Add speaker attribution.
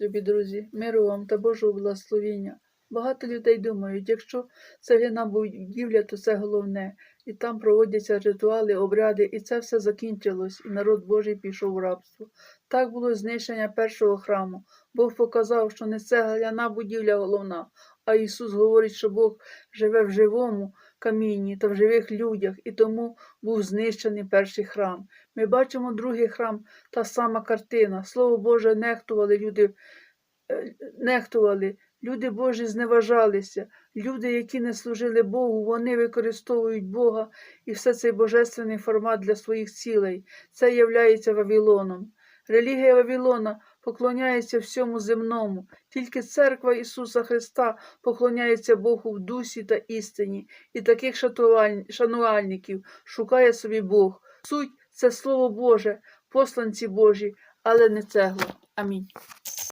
Speaker 1: Любі друзі, миру вам та Божого благословення. Багато людей думають, якщо цегляна будівля, то це головне, і там проводяться ритуали, обряди, і це все закінчилось, і народ Божий пішов в рабство. Так було знищення першого храму. Бог показав, що не цегляна будівля головна, а Ісус говорить, що Бог живе в живому камінні та в живих людях, і тому був знищений перший храм. Ми бачимо другий храм, та сама картина. Слово Боже нехтували люди, е, нехтували. Люди Божі зневажалися, люди, які не служили Богу, вони використовують Бога і все цей божественний формат для своїх цілей. Це являється Вавилоном. Релігія Вавилона поклоняється всьому земному, тільки церква Ісуса Христа поклоняється Богу в дусі та істині, і таких шанувальників шукає собі Бог. Суть це Слово Боже, посланці Божі, але не цегла. Амінь.